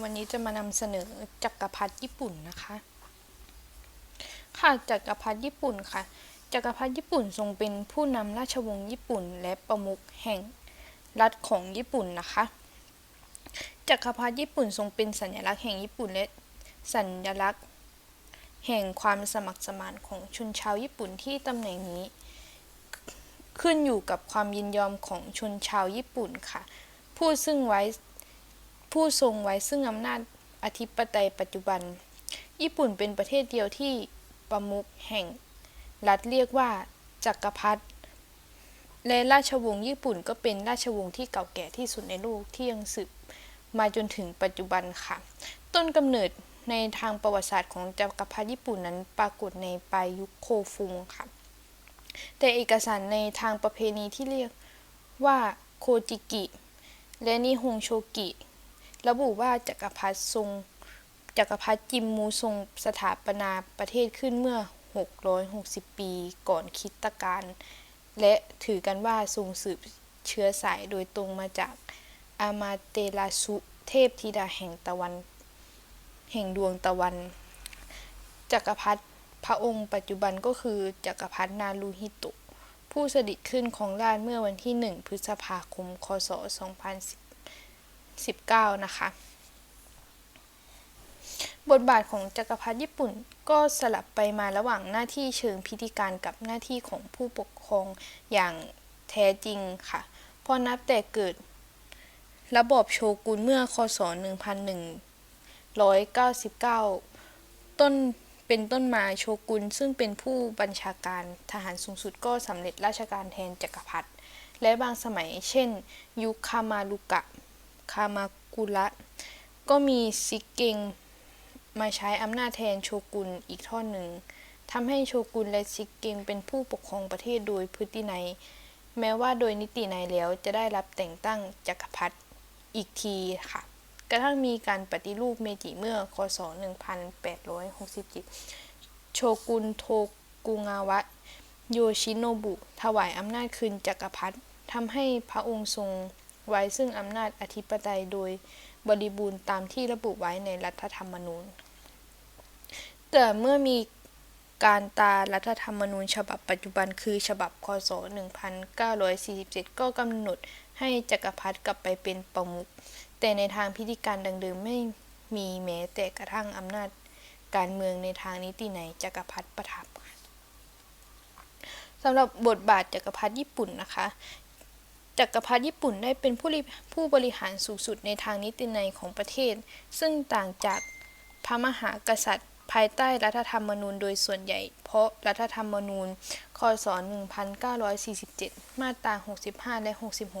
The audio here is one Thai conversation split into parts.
วันนี้จะมานำเสนอจักรพรรดิญี่ปุ่นนะคะ ค่ะจักรพรรดิญี่ปุ่นค่ะ จักรพรรดิญี่ปุ่นทรงเป็นผู้นำราชวงศ์ญี่ปุ่น และประมุขแห่งรัฐของญี่ปุ่นนะคะ จักรพรรดิญี่ปุ่นทรงเป็นสัญลักษณ์แห่งญี่ปุ่นและสัญลักษณ์ แห่งความสมัครสมานของชนชาวญี่ปุ่นที่ตำแหน่งนี้ ขึ้นอยู่กับความยินยอมของชนชาวญี่ปุ่นค่ะ ผู้ซึ่งไว้ ผู้ทรงไว้ซึ่งอำนาจอธิปไตยปัจจุบัน ญี่ปุ่นเป็นประเทศเดียวที่ประมุขแห่ง รัฐเรียกว่าจักรพรรดิและราชวงศ์ญี่ปุ่นก็เป็นราชวงศ์ที่เก่าแก่ที่สุดในโลกที่ยังสืบมาจนถึงปัจจุบันค่ะ ต้นกำเนิดในทางประวัติศาสตร์ของจักรพรรดิญี่ปุ่นนั้นปรากฏในปลายยุคโคฟุงค่ะ แต่เอกสารในทางประเพณีที่เรียกว่าโคจิกิ และนิฮงโชกิ ระบุว่าจักรพรรดิทรงจักรพรรดิจิมมูทรงสถาปนาประเทศขึ้นเมื่อ 660 ปีก่อนคริสตกาลและถือกันว่าทรงสืบเชื้อสายโดยตรงมาจากอามาเตลาสุเทพธิดาแห่งตะวัน แห่งดวงตะวัน จักรพรรดิพระองค์ปัจจุบันก็คือจักรพรรดินารูฮิตะผู้เสด็จขึ้นของราชเมื่อวันที่ 1 พฤษภาคม คศ 2019 นะคะ บทบาทของจักรพรรดิญี่ปุ่นก็สลับไปมาระหว่างหน้าที่เชิงพิธีการกับหน้าที่ของผู้ปกครองอย่างแท้จริงค่ะพราะนับแต่เกิดระบบโชกุนเมื่อคศ 1199 ต้นเป็นต้นมาโชกุนซึ่งเป็นผู้บัญชาการทหารสูงสุดก็สำเร็จราชการแทนจักรพรรดิและบางสมัยเช่น ยุคคามารุกะ คามากุระก็มีซิกเกงมาใช้อำนาจแทนโชกุนอีกทอดหนึ่งทำให้โชกุนและซิกเกงเป็นผู้ปกครองประเทศโดยพฤตินัย แม้ว่าโดยนิตินัยแล้วจะได้รับแต่งตั้งจักรพรรดิอีกทีค่ะ กระทั่งมีการปฏิรูปเมจิเมื่อคศ 1867 โชกุนโทกุงาวะ โยชิโนบุ ถวายอำนาจคืนจักรพรรดิทำให้พระองค์ทรง ไว้ซึ่งอำนาจอธิปไตยโดยบริบูรณ์ตามที่ระบุไว้ในรัฐธรรมนูญ แต่เมื่อมีการตารัฐธรรมนูญฉบับปัจจุบันคือฉบับคศ 1947 ก็กำหนดให้จักรพรรดิกลับไปเป็นประมุข แต่ในทางพิธีการดังเดิมไม่มีแม้แต่กระทั่งอำนาจการเมืองในทางนิติไหนจักรพรรดิประทับสำหรับบทบาทจักรพรรดิญี่ปุ่นนะคะ จักรพรรดิญี่ปุ่นได้เป็นผู้ผู้บริหารสูงสุดในทางนิตินัยของประเทศ ซึ่งต่างจากพระมหากษัตริย์ ภายใต้รัฐธรรมนูญโดยส่วนใหญ่ เพราะรัฐธรรมนูญคศ1947 มาตรา 65 และ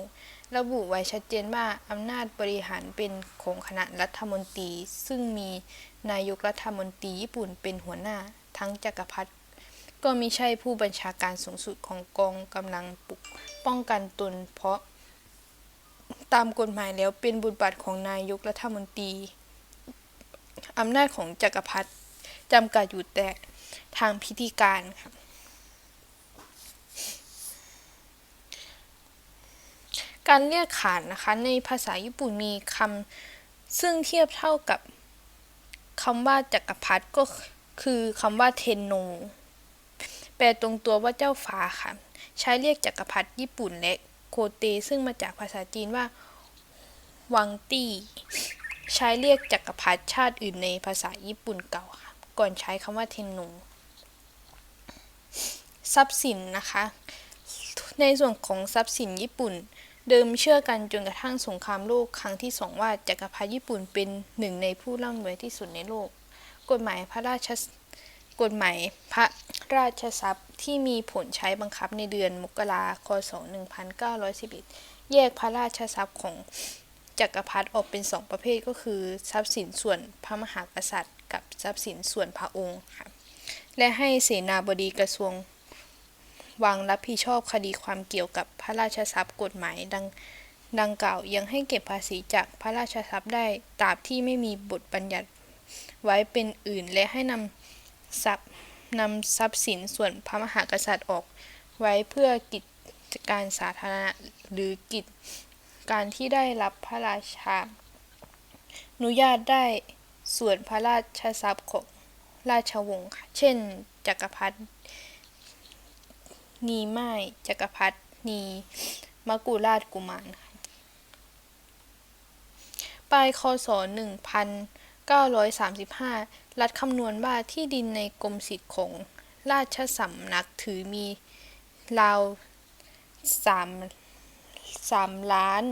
66 ระบุไว้ชัดเจนว่าอำนาจบริหารเป็นของคณะรัฐมนตรี ซึ่งมีนายกรัฐมนตรีญี่ปุ่นเป็นหัวหน้า ทั้งจักรพรรดิ ก็มิใช่ผู้บัญชาการสูงสุดของกองกำลังปกป้องกันตน เพราะตามกฎหมายแล้วเป็นบทบาทของนายกรัฐมนตรีอำนาจของจักรพรรดิจำกัดอยู่แต่ทางพิธีการค่ะการเรียกขานนะคะในภาษาญี่ปุ่นมีคำซึ่งเทียบเท่ากับคำว่าจักรพรรดิก็คือคำว่าเทนโน แปลตรงตัวว่าเจ้าฟ้าค่ะ ใช้เรียกจักรพรรดิญี่ปุ่นและโคเต ซึ่งมาจากภาษาจีนว่า วังตี้ ใช้เรียกจักรพรรดิชาติอื่นในภาษาญี่ปุ่นเก่าค่ะ ก่อนใช้คำว่าเทนโนทรัพย์สินนะคะ ในส่วนของทรัพย์สินญี่ปุ่น เดิมเชื่อกันจนกระทั่งสงครามโลกครั้งที่สองว่าจักรพรรดิญี่ปุ่นเป็นหนึ่งในผู้ร่ำรวยที่สุดในโลก กฎหมายพระราช กฎหมายพระราชทรัพย์ที่มีผลใช้บังคับในเดือนมกราคศ1911 แยกพระราชทรัพย์ของจักรพรรดิออกเป็นสองประเภทก็คือ ทรัพย์สินส่วนพระมหากษัตริย์ กับทรัพย์สินส่วนพระองค์ค่ะและให้เสนาบดีกระทรวงวางรับผิดชอบคดีความเกี่ยวกับพระราชทรัพย์กฎหมายดังดังกล่าวยังให้เก็บภาษีจากพระราชทรัพย์ได้ตราบที่ไม่มีบทบัญญัติไว้เป็นอื่นและให้นำ ทรัพย์นำทรัพย์สินส่วนพระมหากษัตริย์ออกไว้เพื่อกิจการสาธารณะหรือกิจการที่ได้รับพระราชาอนุญาตได้ส่วนพระราชทรัพย์ของราชวงศ์เช่น จักรพรรดินีไม่จักรพรรดินีมกุราชกุมารปลายคศ 1935 รัฐคำนวณว่าที่ดินในกรมสิทธิ์ของราชสำนักถือมีราวสามสามล้าน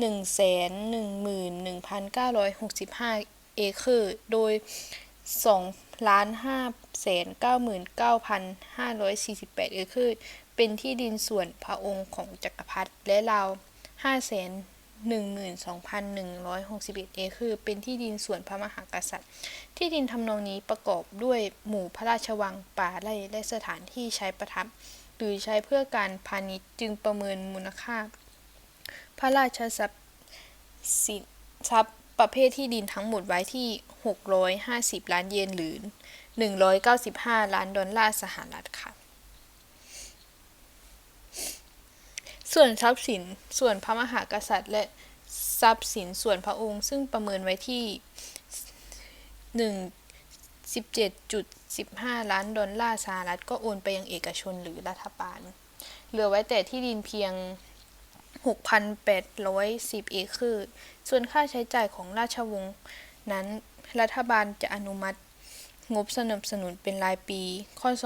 หนึ่งแสนหนึ่งหมื่นหนึ่งพันเก้าร้อยหกสิบห้าเอเคอร์ โดยสองล้านห้าแสนเก้าหมื่นเก้าพันห้าร้อยสี่สิบแปดเอเคอร์ เป็นที่ดินส่วนพระองค์ของจักรพรรดิและราวห้าแสน หนึ่งหมื่นสองพันหนึ่งร้อยหกสิบเอ็ดเอเคอร์เป็นที่ดินส่วนพระมหากษัตริย์ ที่ดินทำนองนี้ประกอบด้วยหมู่พระราชวังป่าไร่และสถานที่ใช้ประทับ หรือใช้เพื่อการพาณิชย์จึงประเมินมูลค่า พระราชทรัพย์สินทรัพย์ประเภทที่ดินทั้งหมดไว้ที่ 650 ล้านเยนหรือ 195 ล้านดอลลาร์สหรัฐค่ะ ส่วนทรัพย์สินส่วนพระมหากษัตริย์ และทรัพย์สินส่วนพระองค์ ซึ่งประเมินไว้ที่ 1 17.15 ล้านดอลลาร์สหรัฐก็โอนไปยังเอกชนหรือรัฐบาล เหลือไว้แต่ที่ดินเพียง 6,810 เอเคอร์ ส่วนค่าใช้จ่ายของราชวงศ์นั้นรัฐบาลจะอนุมัติ งบสนับสนุนเป็นรายปี ข้อศ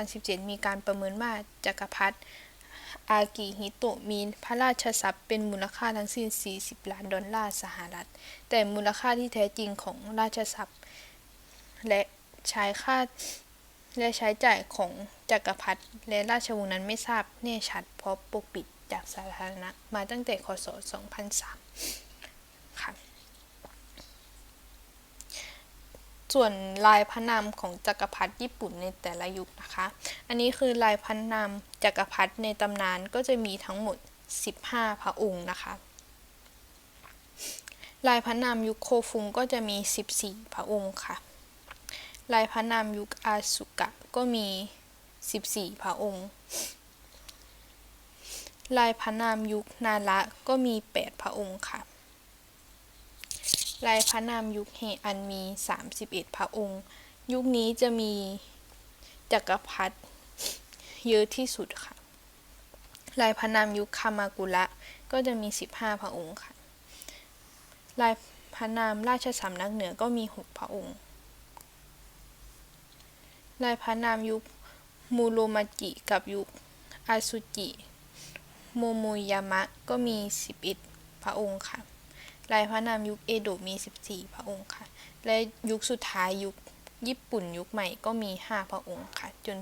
2017 มีการประเมินว่าจักรพรรดิ อากิฮิโตะมีพระราชทรัพย์เป็นมูลค่าทั้งสิ้น 40 ล้านดอลลาร์สหรัฐ แต่มูลค่าที่แท้จริงของราชทรัพย์ และใช้ค่าและใช้จ่ายของจักรพรรดิและราชวงศ์นั้นไม่ทราบแน่ชัดเพราะปกปิดจากสาธารณะมาตั้งแต่คศ 2003 ค่ะ ส่วนลายพระนามของจักรพรรดิญี่ปุ่นในแต่ละยุคนะคะ อันนี้คือลายพระนามจักรพรรดิในตำนานก็จะมีทั้งหมด 15 พระองค์นะคะ ลายพระนามยุคโคฟุงก็จะมี 14 พระองค์ค่ะ ลายพระนามยุคอาสุกะก็มี 14 พระองค์ ลายพระนามยุคนาระก็มี 8 พระองค์ค่ะ ลายพระนามยุคเฮอันมี 31 พระองค์ ยุคนี้จะมีจักรพรรดิเยอะที่สุดค่ะ ลายพระนามยุคคามากุระก็จะมี 15 พระองค์ค่ะ ลายพระนามราชสำนักเหนือก็มี 6 พระองค์ ลายพระนามยุคมูโรมาจิกับยุคอาซุจิ โมโมยามะก็มี 11 พระองค์ค่ะ ลายพระนามยุคเอโดะมี 14 พระองค์ค่ะ และยุคสุดท้ายยุคญี่ปุ่นยุคใหม่ก็มี 5 พระองค์ค่ะ จน